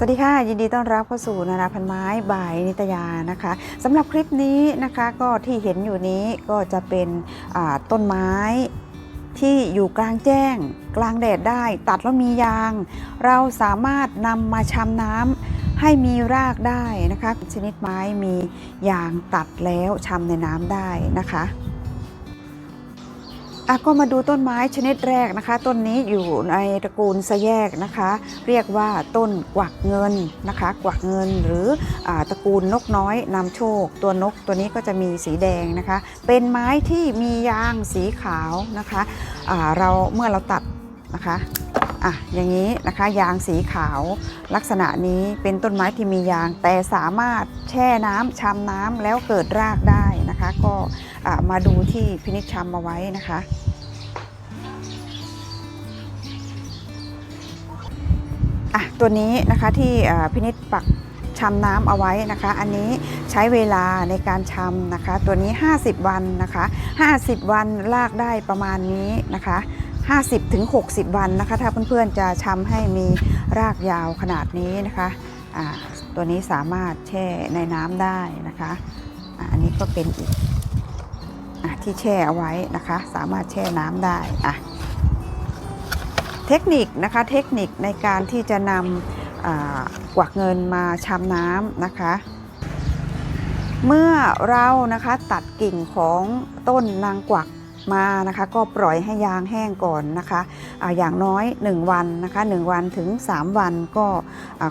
สวัสดีค่ะ ยินดีต้อนรับเข้าสู่นานาพันไม้บายนิตยานะคะสำหรับคลิปนี้นะคะก็ที่เห็นอยู่นี้ก็จะเป็นต้นไม้ที่อยู่กลางแจ้ง กลางแดดได้ ตัดแล้วมียาง เราสามารถนำมาชำน้ำให้มีรากได้นะคะ ชนิดไม้มียางตัดแล้วชำในน้ำได้นะคะ อะก็มาดูต้นไม้ชนิดแรกนะคะ ต้นนี้อยู่ในตระกูลสแยกนะคะ เรียกว่าต้นกวักเงินนะคะ กวักเงินหรืออตระกูลนกน้อยนำโชค ตัวนกตัวนี้ก็จะมีสีแดงนะคะ เป็นไม้ที่มียางสีขาวนะคะอ่าเราเมื่อเราตัดนะคะอะอย่างนี้นะคะยางสีขาวลักษณะนี้เป็นต้นไม้ที่มียางแต่สามารถแช่น้ำชำน้ำแล้วเกิดรากได้ นะคะ ก็ะมาดูที่พินิจชำมาไว้นะคะอะตัวนี้นะคะที่พินิจปักชำน้ำเอาไว้นะคะ อันนี้ใช้เวลาในการชำนะคะ ตัวนี้ 50 วันนะคะ 50 วันลากได้ประมาณนี้นะคะ 50ถึง60 วันนะคะ ถ้าเพื่อนๆจะชำให้มีรากยาวขนาดนี้นะคะอ่าตัวนี้สามารถแช่ในน้ำได้นะคะ นนี้ก็เป็นอีกอที่แช่เอาไว้นะคะ สามารถแช่น้ำได้อะเทคนิคนะคะเทคนิคในการที่จะนำอ่ากวักเงินมาชำน้ำนะคะ เมื่อเรานะคะตัดกิ่งของต้นนางกวักมานะคะก็ปล่อยให้ยางแห้งก่อนนะคะออย่างน้อย 1 วันนะคะ1วันถึง 3 วันก็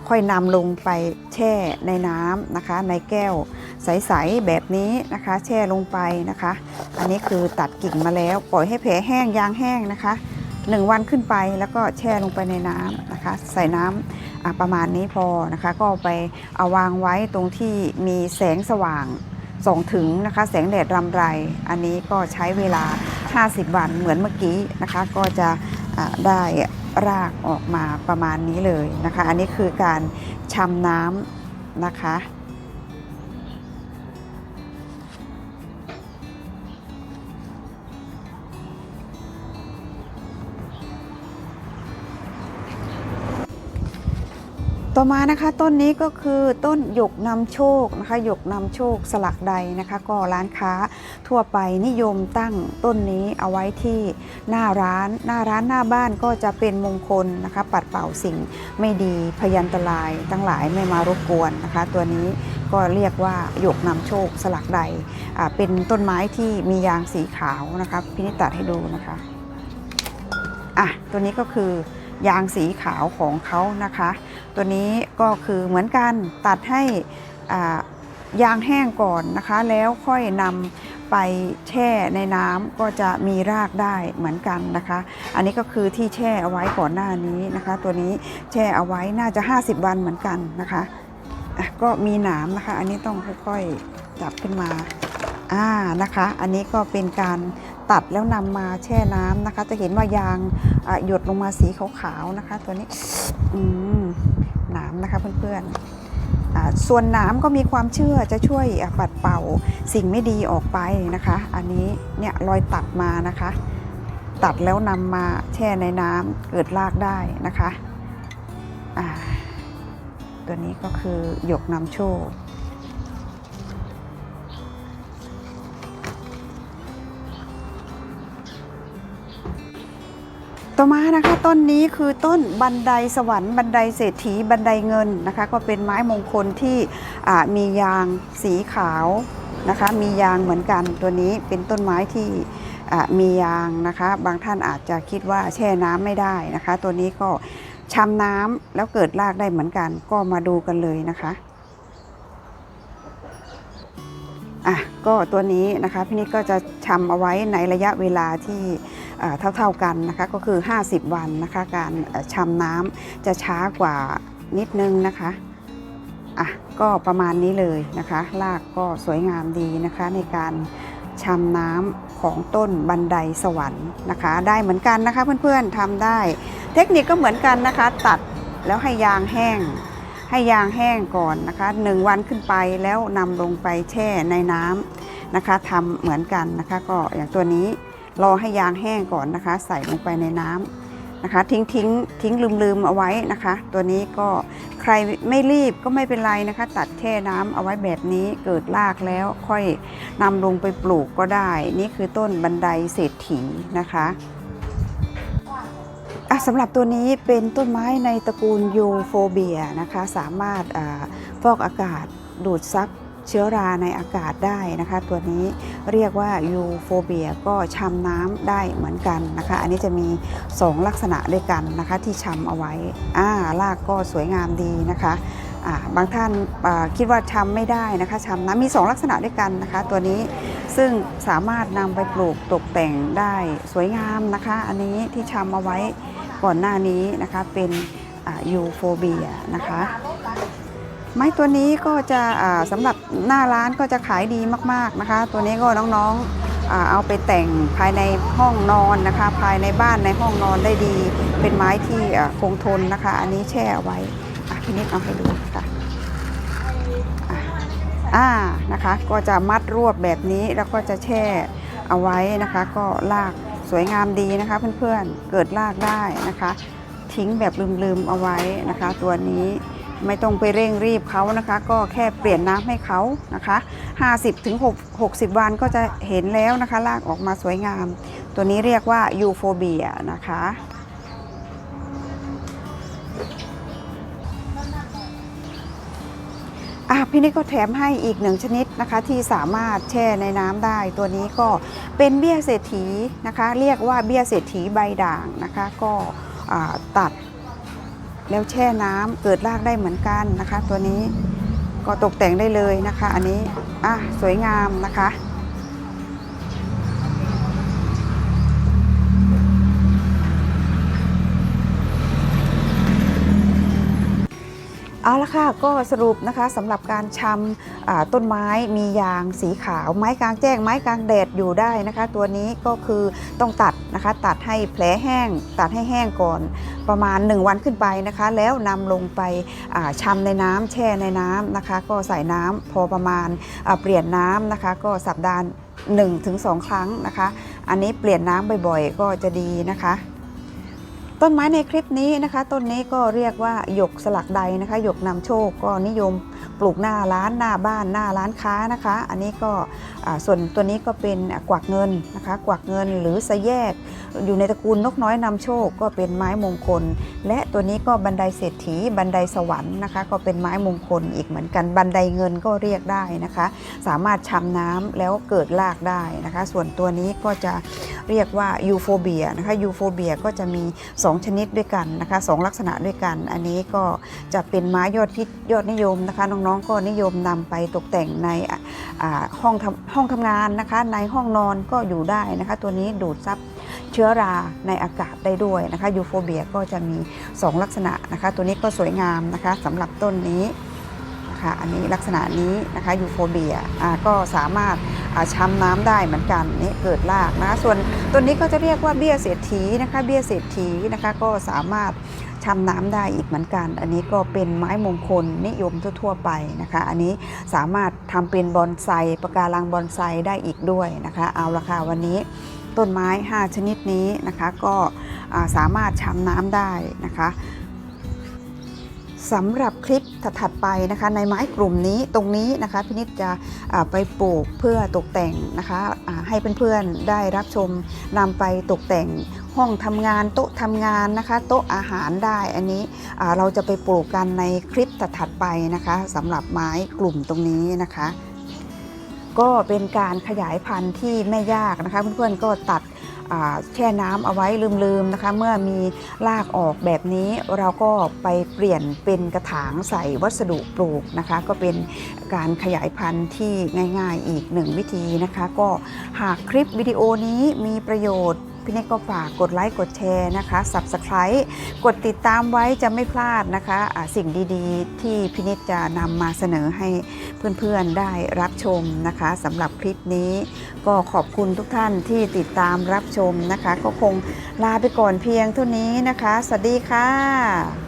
ค่อยนำลงไปแช่ในน้ำนะคะในแก้ว ใสๆแบบนี้นะคะ แช่ลงไปนะคะ อันนี้คือตัดกิ่งมาแล้ว ปล่อยให้แผลแห้งยางแห้งนะคะหนึ่งวันขึ้นไปแล้วก็แช่ลงไปในน้ำนะคะ ใส่น้ำประมาณนี้พอนะคะ ก็ไปเอาวางไว้ตรงที่มีแสงสว่างส่องถึงนะคะ แสงแดดรำไร อันนี้ก็ใช้เวลา 50 วันเหมือนเมื่อกี้นะคะ ก็จะอะได้รากออกมาประมาณนี้เลยนะคะ อันนี้คือการชำน้ำนะคะ ต่อมานะคะต้นนี้ก็คือต้นหยกนำโชคนะคะหยกนำโชคสลักใดนะคะ ก็ร้านค้าทั่วไปนิยมตั้งต้นนี้เอาไว้ที่หน้าร้าน หน้าร้านหน้าบ้านก็จะเป็นมงคลนะคะ ปัดเป่าสิ่งไม่ดีพยันตราย ทั้งหลายไม่มารบกวนนะคะ ตัวนี้ก็เรียกว่าหยกนำโชคสลักใดอ่าเป็นต้นไม้ที่มียางสีขาวนะคะพินิจตัดให้ดูนะคะอะตัวนี้ก็คือยางสีขาวของเขานะคะ ตัวนี้ก็คือเหมือนกันตัดให้ยางแห้งก่อนนะคะ แล้วค่อยนำไปแช่ในน้ำก็จะมีรากได้เหมือนกันนะคะ อันนี้ก็คือที่แช่เอาไว้ก่อนหน้านี้นะคะ ตัวนี้แช่เอาไว้น่าจะ 50 วันเหมือนกันนะคะก็มีหนามนะคะ อันนี้ต้องค่อยๆจับขึ้นมาอ่านะคะ อันนี้ก็เป็นการ ตัดแล้วนำมาแช่น้ำนะคะ จะเห็นว่ายางหยดลงมาสีขาวๆนะคะ ตัวนี้อืมหนามนะคะเพื่อนๆส่วนหนามก็มีความเชื่อจะช่วยปัดเป่าสิ่งไม่ดีออกไปนะคะ อันนี้เนี่ยรอยตัดมานะคะ ตัดแล้วนำมาแช่ในน้ำเกิดรากได้นะคะตัวนี้ก็คือหยกนำโชค ต่อมานะคะต้นนี้คือต้นบันไดสวรรค์บันไดเศรษฐีบันไดเงินนะคะ ก็เป็นไม้มงคลที่มียางสีขาวนะคะ มียางเหมือนกันตัวนี้เป็นต้นไม้ที่มียางนะคะ บางท่านอาจจะคิดว่าแช่น้ำไม่ได้นะคะ ตัวนี้ก็ชำน้ำแล้วเกิดรากได้เหมือนกัน ก็มาดูกันเลยนะคะอะก็ตัวนี้นะคะพี่นิดก็จะชำเอาไว้ในระยะเวลาที่ เท่าๆกันนะคะก็คือ 50 วันนะคะการเอ่อชำน้ำจะช้ากว่านิดนึงนะคะอะก็ประมาณนี้เลยนะคะรากก็สวยงามดีนะคะในการชำน้ำของต้นบันไดสวรรค์นะคะ ได้เหมือนกันนะคะเพื่อนๆทำได้ เทคนิคก็เหมือนกันนะคะ ตัดแล้วให้ยางแห้งให้ยางแห้งก่อนนะคะหนึ่งวันขึ้นไปแล้วนำลงไปแช่ในน้ำนะคะทำเหมือนกันนะคะ ก็อย่างตัวนี้ รอให้ยางแห้งก่อนนะคะ ใส่ลงไปในน้ำนะคะ ทิ้งทิ้งทิ้งลืมลืมเอาไว้นะคะ ตัวนี้ก็ใครไม่รีบก็ไม่เป็นไรนะคะ ตัดแช่น้ำเอาไว้แบบนี้เกิดรากแล้วค่อยนำลงไปปลูกก็ได้ นี่คือต้นบันไดเศรษฐีนะคะอะสำหรับตัวนี้เป็นต้นไม้ในตระกูลยูโฟเบียนะคะ สามารถอฟอกอากาศดูดซับ เชื้อราในอากาศได้นะคะ ตัวนี้เรียกว่ายูโฟเบียก็ชำน้ำได้เหมือนกันนะคะ อันนี้จะมี 2 ลักษณะด้วยกันนะคะที่ชำเอาไว้อ่ารากก็สวยงามดีนะคะบางท่านคิดว่าชำไม่ได้นะคะชำน้ำมี 2 ลักษณะด้วยกันนะคะ ตัวนี้ซึ่งสามารถนำไปปลูกตกแต่งได้สวยงามนะคะ อันนี้ที่ชำเอาไว้ก่อนหน้านี้นะคะเป็นยูโฟเบียนะคะ ไม้ตัวนี้ก็จะอ่าสำหรับหน้าร้านก็จะขายดีมากๆนะคะ ตัวนี้ก็น้องๆอเอาไปแต่งภายในห้องนอนนะคะ ภายในบ้านในห้องนอนได้ดี เป็นไม้ที่คงทนนะคะ อันนี้แช่เอาไว้พี่นิดเอาให้ดูค่ะอะอ่านะคะก็จะมัดรวบแบบนี้แล้วก็จะแช่เอาไว้นะคะ ก็ลากสวยงามดีนะคะเพื่อนๆเกิดลากได้นะคะ ทิ้งแบบลืมๆเอาไว้นะคะ ตัวนี้ ไม่ต้องไปเร่งรีบเขานะคะ ก็แค่เปลี่ยนน้ำให้เขานะคะ50ถึง60 วันก็จะเห็นแล้วนะคะลากออกมาสวยงาม ตัวนี้เรียกว่ายูโฟเบียนะคะอะพี่นิดก็แถมให้อีกหนึ่งชนิดนะคะที่สามารถแช่ในน้ำได้ ตัวนี้ก็เป็นเบี้ยเศรษฐีนะคะ เรียกว่าเบี้ยเศรษฐีใบด่างนะคะ ก็ตัด แล้วแช่น้ำเกิดรากได้เหมือนกันนะคะ ตัวนี้ก็ตกแต่งได้เลยนะคะ อันนี้อะสวยงามนะคะ เอาละค่ะก็สรุปนะคะสำหรับการชำต้นไม้มียางสีขาว ไม้กลางแจ้ง ไม้กลางแดดอยู่ได้นะคะ ตัวนี้ก็คือต้องตัดนะคะตัดให้แผลแห้ง ตัดให้แห้งก่อนประมาณ 1 วันขึ้นไปนะคะ แล้วนำลงไปชำในน้ำแช่ในน้ำนะคะ ก็ใส่น้ำพอประมาณเปลี่ยนน้ำนะคะ ก็สัปดาห์1-2ถึงครั้งนะคะ อันนี้เปลี่ยนน้ำบ่อยๆ ก็จะดีนะคะ ต้นไม้ในคลิปนี้นะคะ ต้นนี้ก็เรียกว่าหยกสลักใดนะคะหยกนำโชคก็นิยมปลูกหน้าร้านหน้าบ้านหน้าร้านค้านะคะ อันนี้ก็ส่วนตัวนี้ก็เป็นกวักเงินนะคะ กวักเงินหรือสะแยกอยู่ในตระกูลนกน้อยนำโชคก็เป็นไม้มงคล และตัวนี้ก็บันไดเศรษฐีบันไดสวรรค์นะคะ ก็เป็นไม้มงคลอีกเหมือนกันบันไดเงินก็เรียกได้นะคะ สามารถชำน้ำแล้วเกิดรากได้นะคะ ส่วนตัวนี้ก็จะเรียกว่ายูโฟเบียนะคะยูโฟเบียก็จะมี 2 ชนิดด้วยกันนะคะสองลักษณะด้วยกัน อันนี้ก็จะเป็นไม้ยอดฮิตยอดนิยมนะคะ น้องๆก็นิยมนำไปตกแต่งในห้องทำห้องทำงานนะคะ ในห้องนอนก็อยู่ได้นะคะ ตัวนี้ดูดซับ เชื้อราในอากาศได้ด้วยนะคะยูโฟเบียก็จะมี 2 ลักษณะนะคะ ตัวนี้ก็สวยงามนะคะสำหรับต้นนี้นะคะอันนี้ลักษณะนี้นะคะยูโฟเบียก็สามารถช้ำน้ำได้เหมือนกันนี่เกิดรากนะะส่วนตัวนี้ก็จะเรียกว่าเบี้ยเศรษฐีนะคะเบี้ยเศรษฐีนะคะก็สามารถชำน้ำได้อีกเหมือนกัน อันนี้ก็เป็นไม้มงคลนิยมทั่ว ๆ ไปนะคะอันนี้สามารถทำเป็นบอนไซปะการังบอนไซได้อีกด้วยนะคะเอาละค่ะวันนี้ ต้นไม้ 5 ชนิดนี้นะคะก็สามารถชำน้ำได้นะคะสำหรับคลิปถัดไปนะคะในไม้กลุ่มนี้ตรงนี้นะคะพินิจจะไปปลูกเพื่อตกแต่งนะคะให้เพื่อนๆได้รับชมนำไปตกแต่งห้องทำงานโต๊ะทำงานนะคะโต๊ะอาหารได้อันนี้เราจะไปปลูกกันในคลิปถัดไปนะคะสำหรับไม้กลุ่มตรงนี้นะคะ ก็เป็นการขยายพันธุ์ที่ไม่ยากนะคะ เพื่อนๆก็ตัดแช่น้ำเอาไว้ลืมๆนะคะ เมื่อมีรากออกแบบนี้เราก็ไปเปลี่ยนเป็นกระถางใส่วัสดุปลูกนะคะ ก็เป็นการขยายพันธุ์ที่ง่ายๆอีกหนึ่งวิธีนะคะ ก็หากคลิปวิดีโอนี้มีประโยชน์ พี่เนกก็ฝากกดไลค์กดแชร์นะคะ Subscribe กดติดตามไว้จะไม่พลาดนะคะะสิ่งดีๆ ที่พี่นิจจะนำมาเสนอให้เพื่อนๆได้รับชมนะคะสำหรับคลิปนี้ ก็ขอบคุณทุกท่านที่ติดตามรับชมนะคะ ก็คงลาไปก่อนเพียงเท่านี้นะคะ สวัสดีค่ะ